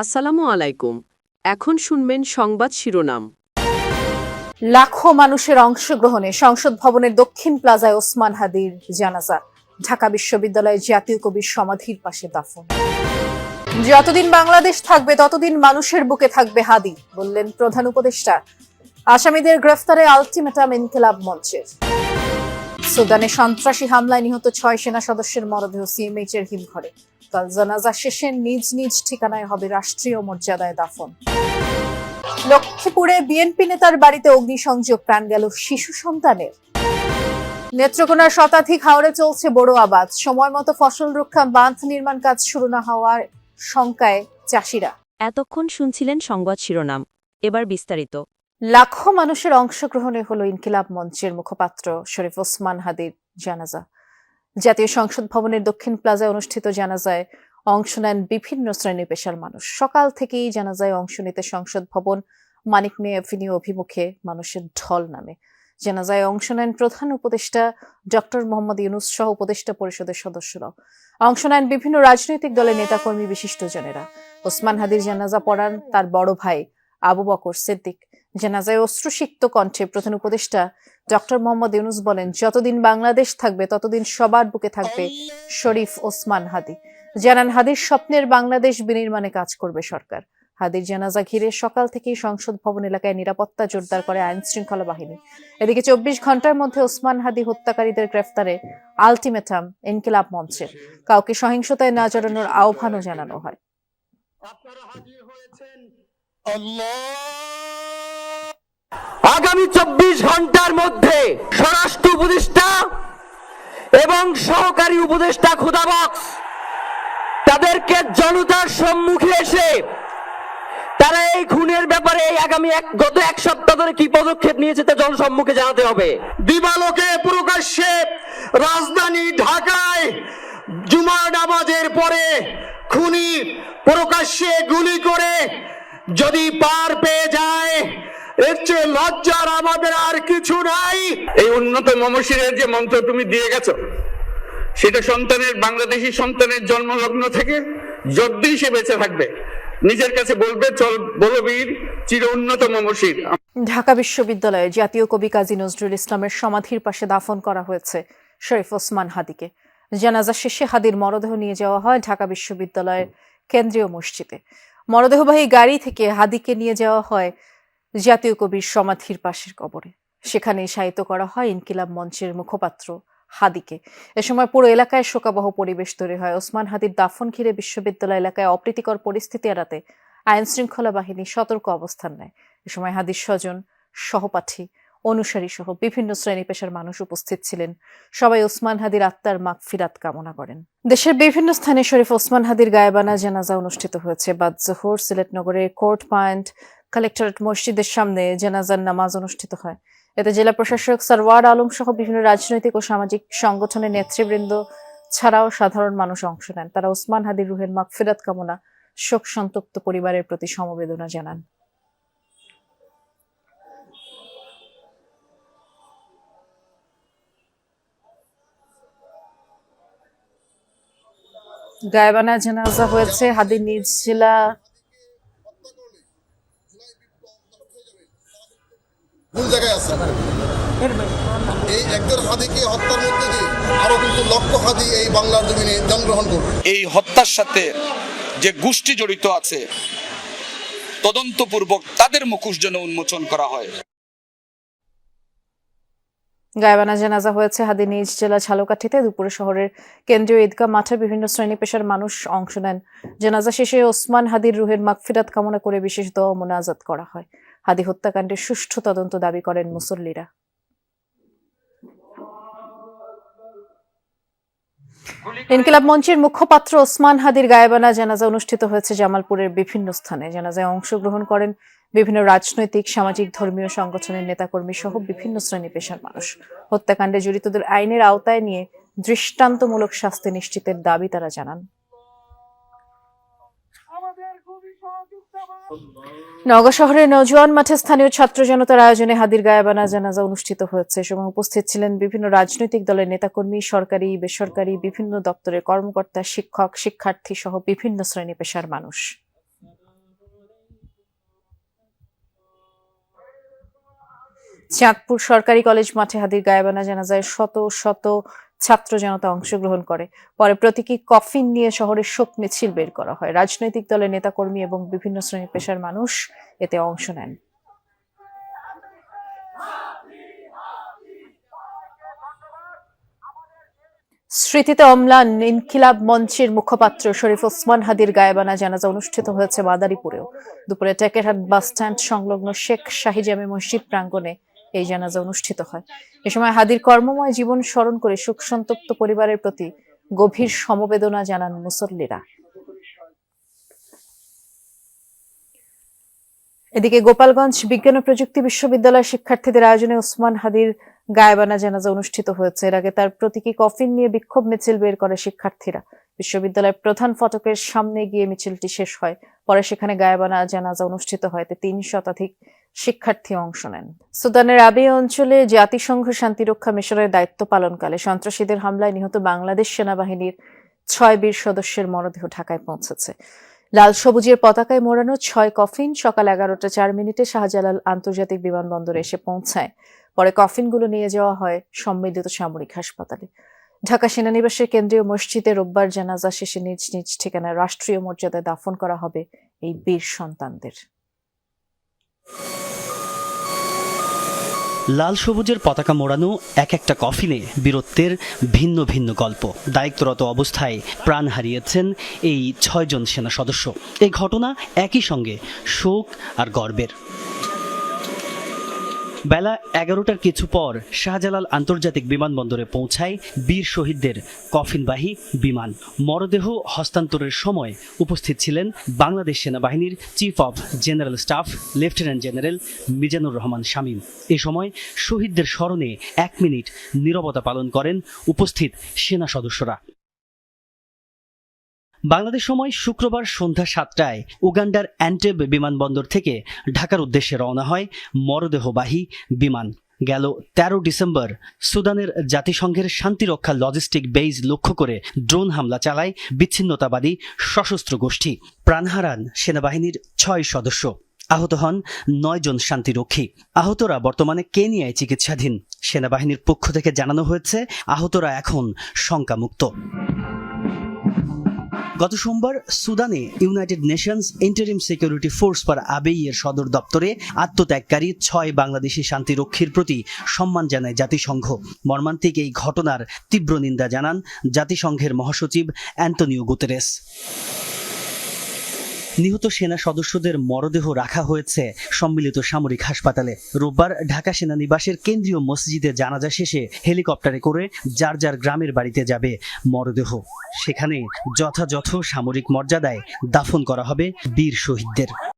আসসালামু আলাইকুম। এখন শুনবেন সংবাদ শিরোনাম। লাখো মানুষের অংশগ্রহণে সংসদ ভবনের দক্ষিণ প্লাজায় ওসমান হাদির জানাজা। ঢাকা বিশ্ববিদ্যালয়ে জাতীয় কবির সমাধির পাশে দাফন। যতদিন বাংলাদেশ থাকবে, ততদিন মানুষের বুকে থাকবে হাদি, বললেন প্রধান উপদেষ্টা। আসামিদের গ্রেফতারে আলটিমেটাম ইনকিলাব মঞ্চের। সুদানে সন্ত্রাসী হামলায় নিহত ছয় সেনা সদস্যের মরদেহ সিএমএইচ এর হিমঘরে। কাল জানাজা শেষে নিজ নিজ ঠিকানায় হবে রাষ্ট্রীয় মর্যাদায় দাফন। লক্ষ্মীপুরে বিএনপি নেতার বাড়িতে অগ্নিসংযোগ, প্রাণ গেল শিশু সন্তানের। নেত্রকোনার শতাধিক হাওড়ে চলছে বড় আবাদ। সময় মতো ফসল রক্ষা, বাঁধ নির্মাণ কাজ শুরু না হওয়ার শঙ্কায় চাষিরা। এতক্ষণ শুনছিলেন সংবাদ শিরোনাম। এবার বিস্তারিত। লাখো মানুষের অংশগ্রহণে হলো ইনকিলাব মঞ্চের মুখপাত্র শরীফ ওসমান হাদির জানাজা। জাতীয় সংসদ ভবনের দক্ষিণ প্লাজায় অনুষ্ঠিত জানাজায় অংশ নেন বিভিন্ন শ্রেণি পেশার মানুষ। সকাল থেকেই জানাজায় অংশ নিতে সংসদ ভবন মানিক মেয়ে অ্যাভিনিউ অভিমুখে মানুষের ঢল নামে। জানাজায় অংশ নেন প্রধান উপদেষ্টা ডক্টর মোহাম্মদ ইউনুস সহ উপদেষ্টা পরিষদের সদস্যরাও। অংশ নেন বিভিন্ন রাজনৈতিক দলের নেতাকর্মী বিশিষ্টজনেরা। ওসমান হাদির জানাজা পড়ান তার বড় ভাই আবু বকর সিদ্দিক। জানাজায় অশ্রুসিক্ত কণ্ঠে প্রধান উপদেষ্টা ডক্টর মোহাম্মদ ইউনুস বলেন, যতদিন বাংলাদেশ থাকবে, ততদিন সবার বুকে থাকবে শরীফ ওসমান হাদি। জানান, হাদির স্বপ্নের বাংলাদেশ বিনির্মাণে কাজ করবে সরকার। হাদির জানাজা ঘিরে সকাল থেকেই সংসদ ভবন এলাকায় নিরাপত্তা জোরদার করে আইন শৃঙ্খলা বাহিনী। এদিকে চব্বিশ ঘণ্টার মধ্যে ওসমান হাদি হত্যাকারীদের গ্রেফতারে আলটিমেটাম ইনকিলাব মঞ্চের কাউকে সহিংসতায় না জড়ানোর আহ্বানও জানানো হয়। আপনারা হাজির হয়েছেন আগামী চব্বিশ ঘণ্টার মধ্যে স্বরাষ্ট্র উপদেষ্টা এবং সহকারী উপদেষ্টা খুদাবক্স তাদেরকে জনতার সম্মুখে এসে তারা এই খুনের ব্যাপারে আগামী এক, গত এক সপ্তাহ ধরে কি পদক্ষেপ নিয়েছে তা জনসম্মুখে জানাতে হবে। দিবালোকে প্রকাশ্যে রাজধানী ঢাকায় জুমার নামাজের পরে খুনি প্রকাশ্যে গুলি করে যদি পার পেয়ে যায় এর চেয়ে লজ্জার আমাদের আর কিছু নাই। এই উন্নত মমশিরের যে মন্ত্র তুমি দিয়ে গেছো সেটা সন্তানের বাংলাদেশি সন্তানের জন্মলগ্ন থেকে সে বেঁচে থাকবে নিজের কাছে বলবে চল বলবীর চির উন্নত মমশির। ঢাকা বিশ্ববিদ্যালয়ে জাতীয় কবি কাজী নজরুল ইসলামের সমাধির পাশে দাফন করা হয়েছে শরীফ ওসমান হাদিকে। জানাজা শেষে হাদির মরদেহ নিয়ে যাওয়া হয় ঢাকা বিশ্ববিদ্যালয়ের কেন্দ্রীয় মসজিদে। মরদেহবাহী গাড়ি থেকে হাদিকে নিয়ে যাওয়া হয় জাতীয় কবির সমাধির পাশের কবরে। সেখানে শায়িত করা হয় ইনকিলাব মঞ্চের মুখপাত্র হাদিকে। এ সময় পুরো এলাকায় শোকাবহ পরিবেশ তৈরি হয়। ওসমান হাদির দাফন ঘিরে বিশ্ববিদ্যালয় এলাকায় অপ্রীতিকর পরিস্থিতি এড়াতে আইন শৃঙ্খলা বাহিনী সতর্ক অবস্থান নেয়। এ সময় হাদির স্বজন, সহপাঠী, অনুসারী সহ বিভিন্ন শ্রেণি পেশার মানুষ উপস্থিত ছিলেন। সবাই ওসমান হাদির আত্মার মাগ ফিরাত কামনা করেন। দেশের বিভিন্ন স্থানে শরীফ ওসমান হাদির গায়েবানা জানাজা অনুষ্ঠিত হয়েছে। বাদ জোহর সিলেট নগরের কোর্ট পয়েন্ট কালেক্টরেট মসজিদের সামনে জেনাজার নামাজ অনুষ্ঠিত হয়। এতে জেলা প্রশাসক সরওয়ার আলম সহ বিভিন্ন রাজনৈতিক ও সামাজিক সংগঠনের নেতৃবৃন্দ ছাড়াও সাধারণ মানুষ অংশ নেন। তারা ওসমান হাদির রুহের মাগফিরাত কামনা, শোক সন্তপ্ত পরিবারের প্রতি সমবেদনা জানান। গায়েবানা জানাজা হয়েছে হাদির নিজ জেলা আছে। এই একজন হাদিকে হত্যার মধ্যে দিয়ে আরও কিন্তু লক্ষ হাদি এই বাংলার জমিনে জন্মগ্রহণ করবে। এই হত্যার সাথে যে গোষ্ঠী জড়িত আছে তদন্তপূর্বক তাদের মুখোশ যেন উন্মোচন করা হয়। গায়েবানা জানাজা হয়েছে হাদি নিজ জেলা ঝালকাঠিতে দুপুরে শহরের কেন্দ্রীয় ঈদগাহ মাঠে বিভিন্ন শ্রেণি পেশার মানুষ অংশ নেন। জানাজা শেষে ওসমান হাদির রুহের মাগফিরাত কামনা করে বিশেষ দোয়া মোনাজাত করা হয়। হাদি হত্যাকাণ্ডের সুষ্ঠু তদন্ত দাবি করেন মুসল্লিরা। ইনকিলাব মঞ্চের মুখপাত্র ওসমান হাদির গায়েবানা জানাজা অনুষ্ঠিত হয়েছে জামালপুরের বিভিন্ন স্থানে। জানাজায় অংশগ্রহণ করেন বিভিন্ন রাজনৈতিক, সামাজিক, ধর্মীয় সংগঠনের নেতাকর্মী সহ বিভিন্ন শ্রেণি পেশার মানুষ। হত্যাকাণ্ডে জড়িতদের আইনের আওতায় নিয়ে দৃষ্টান্তমূলক শাস্তি নিশ্চিতের দাবি তারা জানান। নগর শহরের নজওয়ান মাঠে স্থানীয় ছাত্র জনতার আয়োজনে হাদির গায়াবানা জানাজা অনুষ্ঠিত হয়েছে। সময় উপস্থিত ছিলেন বিভিন্ন রাজনৈতিক দলের নেতাকর্মী, সরকারি, বেসরকারি, বিভিন্ন দপ্তরের কর্মকর্তা, শিক্ষক, শিক্ষার্থী সহ বিভিন্ন শ্রেণি পেশার মানুষ। চাঁদপুর সরকারি কলেজ মাঠে হাদির গায়েবানা জানাজায় শত শত ছাত্র জনতা অংশগ্রহণ করে। পরে প্রতীকী কফিন নিয়ে শহরের শোক মিছিল বের করা হয়। রাজনৈতিক দলের নেতাকর্মী এবং বিভিন্ন শ্রেণি পেশার মানুষ এতে অংশ নেন। স্মৃতিতে অম্লান ইনকিলাব মঞ্চের মুখপাত্র শরীফ ওসমান হাদির গায়েবানা জানাজা অনুষ্ঠিত হয়েছে মাদারীপুরেও। দুপুরে টেকেরহাট বাস স্ট্যান্ড সংলগ্ন শেখ শাহিজামে মসজিদ প্রাঙ্গণে এই জানাজা অনুষ্ঠিত হয়। এ সময় হাদির কর্মময় জীবন স্মরণ করে শোকসন্তপ্ত পরিবারের প্রতি গভীর সমবেদনা জানান মুসল্লিরা। এদিকে গোপালগঞ্জ বিজ্ঞান ও প্রযুক্তি বিশ্ববিদ্যালয়ের শিক্ষার্থীদের আয়োজনে ওসমান হাদির গায়েবানা জানাজা অনুষ্ঠিত হয়েছে। এর আগে তার প্রতীকী কফিন নিয়ে বিক্ষোভ মিছিল বের করে শিক্ষার্থীরা। বিশ্ববিদ্যালয়ের প্রধান ফটকের সামনে গিয়ে মিছিলটি শেষ হয়। পরে সেখানে গায়েবানা জানাজা অনুষ্ঠিত হয়। তিন শতাধিক শিক্ষার্থী অংশ নেন। সুদানের আবে অঞ্চলে জাতিসংঘ শান্তিরক্ষা মিশনের দায়িত্ব পালনকালে সন্ত্রাসীদের হামলায় নিহত বাংলাদেশ সেনাবাহিনীর ছয় বীর সদস্যের মরদেহ ঢাকায় পৌঁছেছে। লাল সবুজের পতাকায় মোড়ানো ছয় কফিন সকাল এগারোটা চার মিনিটে শাহজালাল আন্তর্জাতিক বিমানবন্দরে এসে পৌঁছায়। পরে কফিনগুলো নিয়ে যাওয়া হয় সম্মিলিত সামরিক হাসপাতালে। ঢাকা সেনানিবাসের কেন্দ্রীয় মসজিদে রোববার জানাজা শেষে নিজ নিজ ঠিকানায় রাষ্ট্রীয় মর্যাদায় দাফন করা হবে এই বীর সন্তানদের। লাল সবুজের পতাকা মোড়ানো এক একটা কফিনে বীরত্বের ভিন্ন ভিন্ন গল্প। দায়িত্বরত অবস্থায় প্রাণ হারিয়েছেন এই ছয়জন সেনা সদস্য। এই ঘটনা একই সঙ্গে শোক আর গর্বের। বেলা এগারোটার কিছু পর শাহজালাল আন্তর্জাতিক বিমানবন্দরে পৌঁছায় বীর শহীদদের কফিনবাহী বিমান। মরদেহ হস্তান্তরের সময় উপস্থিত ছিলেন বাংলাদেশ সেনাবাহিনীর chief of general staff lieutenant general Mizanur Rahman Shamim. এ সময় শহীদদের স্মরণে এক মিনিট নীরবতা পালন করেন উপস্থিত সেনা সদস্যরা। বাংলাদেশ সময় শুক্রবার সন্ধ্যা সাতটায় উগান্ডার অ্যান্টেব বিমানবন্দর থেকে ঢাকার উদ্দেশ্যে রওনা হয় মরদেহবাহী বিমান। গেল তেরো ডিসেম্বর, সুদানের জাতিসংঘের শান্তিরক্ষা লজিস্টিক বেইজ লক্ষ্য করে ড্রোন হামলা চালায় বিচ্ছিন্নতাবাদী সশস্ত্র গোষ্ঠী প্রাণ হারান সেনাবাহিনীর ছয় সদস্য। আহত হন নয় জন শান্তিরক্ষী। আহতরা বর্তমানে কেনিয়ায় চিকিৎসাধীন। সেনাবাহিনীর পক্ষ থেকে জানানো হয়েছে, আহতরা এখন শঙ্কামুক্ত। গত সোমবার সুদানে United Nations interim security force for এর সদর দপ্তরে আত্মত্যাগকারী ছয় বাংলাদেশি শান্তিরক্ষীর প্রতি সম্মান জানায় জাতিসংঘ। মর্মান্তিক এই ঘটনার তীব্র নিন্দা জানান জাতিসংঘের মহাসচিব অ্যান্টনিও গুতেরেস। নিহত সেনা সদস্যদের মরদেহ রাখা হয়েছে সম্মিলিত সামরিক হাসপাতালে। রোববার ঢাকা সেনানিবাসের কেন্দ্রীয় মসজিদে জানাজা শেষে হেলিকপ্টারে করে যার যার গ্রামের বাড়িতে যাবে মরদেহ। সেখানে যথাযথ সামরিক মর্যাদায় দাফন করা হবে বীর শহীদদের।